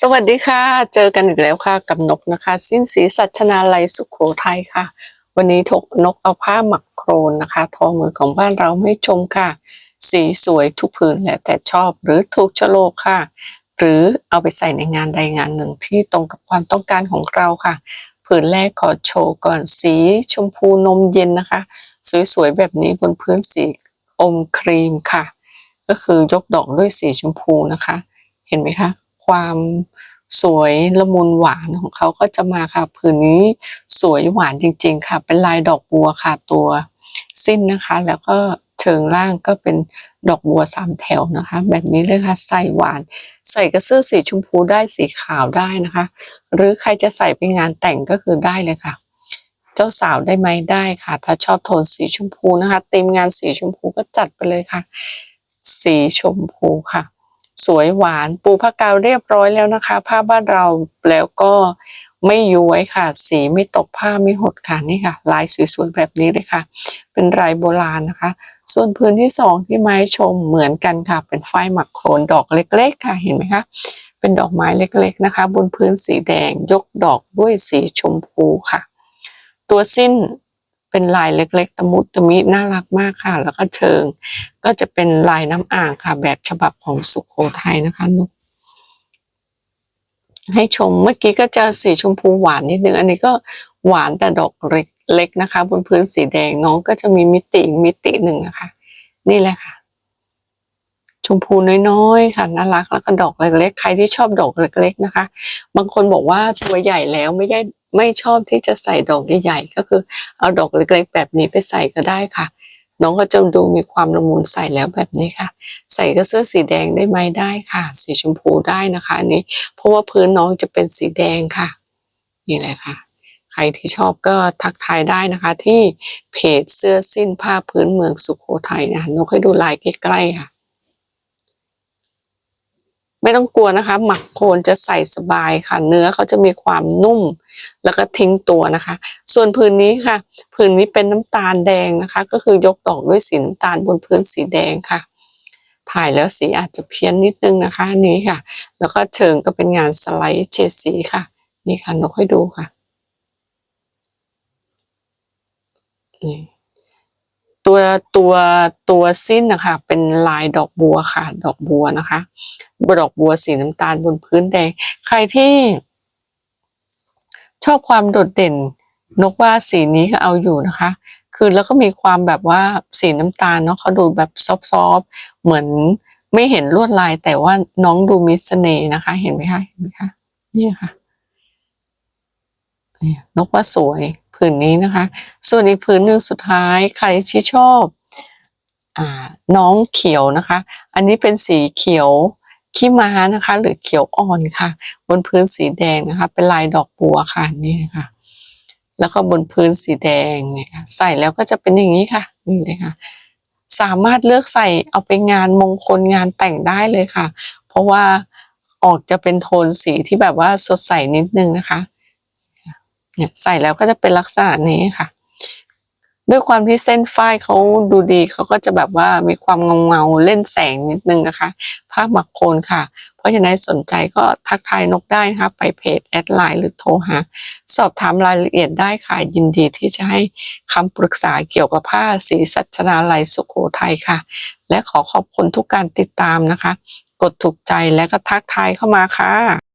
สวัสดีค่ะ เจอกันอีกแล้วค่ะกับนกนะคะ สิ้นสีสัชนาลัยสุขโขทัยค่ะ วันนี้ทกนกเอาผ้าหมักโครนนะคะ ทอมือของบ้านเราไม่ชมค่ะ สีสวยทุกผืนแหละแต่ชอบหรือถูกชะโลกค่ะ หรือเอาไปใส่ในงานใดงานหนึ่งที่ตรงกับความต้องการของเราค่ะ ผืนแรกขอโชว์ก่อนสีชมพูนมเย็นนะคะ สวยๆแบบนี้บนพื้นสีอมครีมค่ะ ก็คือยกดอกด้วยสีชมพูนะคะ เห็นไหมคะ ความสวยละมุนหวานของเขาก็จะมาค่ะผืนนี้สวยหวานจริง ๆ ค่ะ เป็นลายดอกบัวค่ะตัวสิ้นนะคะ แล้วก็เชิงล่างก็เป็นดอกบัวสามแถวนะคะ แบบนี้เลยค่ะใส่หวาน ใส่กระเสื้อสีชมพูได้สีขาวได้นะคะ หรือใครจะใส่ไปงานแต่งก็คือได้เลยค่ะ เจ้าสาวได้ไหมได้ค่ะ ถ้าชอบโทนสีชมพูนะคะธีมงานสีชมพูก็จัดไปเลยค่ะ สีชมพูค่ะ สวยหวานปูผ้ากาวเรียบร้อยแล้วนะคะ ผ้าบ้านเราแล้วก็ไม่ย้วยค่ะ สีไม่ตกผ้าไม่หดค่ะนี่ค่ะ ลายสวยๆแบบนี้เลยค่ะ เป็นลายโบราณนะคะ ส่วนพื้นที่สองที่ไม้ชมเหมือนกันค่ะ เป็นฝ้ายหมักโครนดอกเล็กๆ ค่ะเห็นไหมคะเป็นดอกไม้เล็กๆนะคะ บนพื้นสีแดงยกดอกด้วยสีชมพูค่ะ ตัวสิ้น เป็นลายเล็ก ๆ ตะมุตะมิน่ารักมากค่ะ แล้วก็เชิง ก็จะเป็นลายน้ำอ่างค่ะ แบบฉบับของสุขโขทัยนะคะนุกให้ชมเมื่อกี้ก็จะสีชมพูหวานนิดนึง อันนี้ก็หวานแต่ดอกเล็กๆนะคะ บนพื้นสีแดงน้องก็จะมีมิติอีกมิติหนึ่งนะคะ นี่แหละค่ะ ชมพูน้อยๆค่ะน่ารักแล้วก็ดอกเล็กๆใครที่ชอบดอกเล็ก ๆนะคะ บางคนบอกว่าตัวใหญ่แล้วไม่ได้ ไม่ชอบที่จะใส่ดอกใหญ่ๆก็คือเอาดอกเล็กๆแบบนี้ไปใส่ก็ได้ค่ะ น้องก็จะดูมีความละมุนใส่แล้วแบบนี้ค่ะ ใส่กระเสื้อสีแดงได้ไหมได้ค่ะ สีชมพูได้นะคะอันนี้ เพราะว่าพื้นน้องจะเป็นสีแดงค่ะ นี่แหละค่ะ ใครที่ชอบก็ทักทายได้นะคะ ที่เพจเสื้อสิ้นผ้าพื้นเมืองสุขโขทัยนะคะนกให้ดูลายใกล้ๆค่ะ ไม่ต้องกลัวนะคะ หมักโคนจะใส่สบายค่ะ เนื้อเขาจะมีความนุ่ม แล้วก็ทิ้งตัวนะคะ ส่วนพื้นนี้ค่ะพื้นนี้เป็นน้ำตาลแดงนะคะ ก็คือยกดอกด้วยสีน้ำตาลบนพื้นสีแดงค่ะ ถ่ายแล้วสีอาจจะเพี้ยนนิดนึงนะคะอันนี้ค่ะ แล้วก็เชิงก็เป็นงานสไลด์เฉดสีค่ะ นี่ค่ะนกให้ดูค่ะนี่ ตัวตัวตัวสิ้นนะคะเป็นลายดอกบัวค่ะ ดอกบัวนะคะดอกบัวสีน้ำตาลบนพื้นแดงใครที่ ชอบความโดดเด่น นกว่าสีนี้ก็เอาอยู่นะคะ คือแล้วก็มีความแบบว่าสีน้ำตาลเนาะเขาดูแบบซอฟๆเหมือนไม่เห็นลวดลายแต่ว่าน้องดูมีเสน่ห์นะคะ เห็นไหมคะเห็นไหมคะนี่ค่ะ นกว่าสวยผืนนี้นะคะ ส่วนอีกผืนหนึ่งสุดท้ายใครที่ชอบอน้องเขียวนะคะ อันนี้เป็นสีเขียวขี้ม้านะคะ หรือเขียวอ่อนค่ะ บนพื้นสีแดงนะคะ เป็นลายดอกบัวค่ะนี่นะคะแล้วก็บนพื้นสีแดงเนี่ยค่ะ ใส่แล้วก็จะเป็นอย่างนี้ค่ะนี่เลยค่ะ สามารถเลือกใส่เอาไปงานมงคลงานแต่งได้เลยค่ะ เพราะว่าออกจะเป็นโทนสีที่แบบว่าสดใสนิดนึงนะคะ เนี่ยใส่แล้วก็จะเป็นลักษณะนี้ค่ะ ด้วยความที่เส้นฝ้ายเขาดูดีเขาก็จะแบบว่ามีความเงาเงาเล่นแสงนิดนึงนะคะผ้าหมักโคนค่ะ เพราะฉะนั้นสนใจก็ทักทายนกได้นะคะไปเพจแอดไลน์หรือโทรหา สอบถามรายละเอียดได้ค่ะยินดีที่จะให้คำปรึกษาเกี่ยวกับผ้าสีสัชนาลัยสุโขทัยค่ะ และขอขอบคุณทุกการติดตามนะคะ กดถูกใจและก็ทักทายเข้ามาค่ะ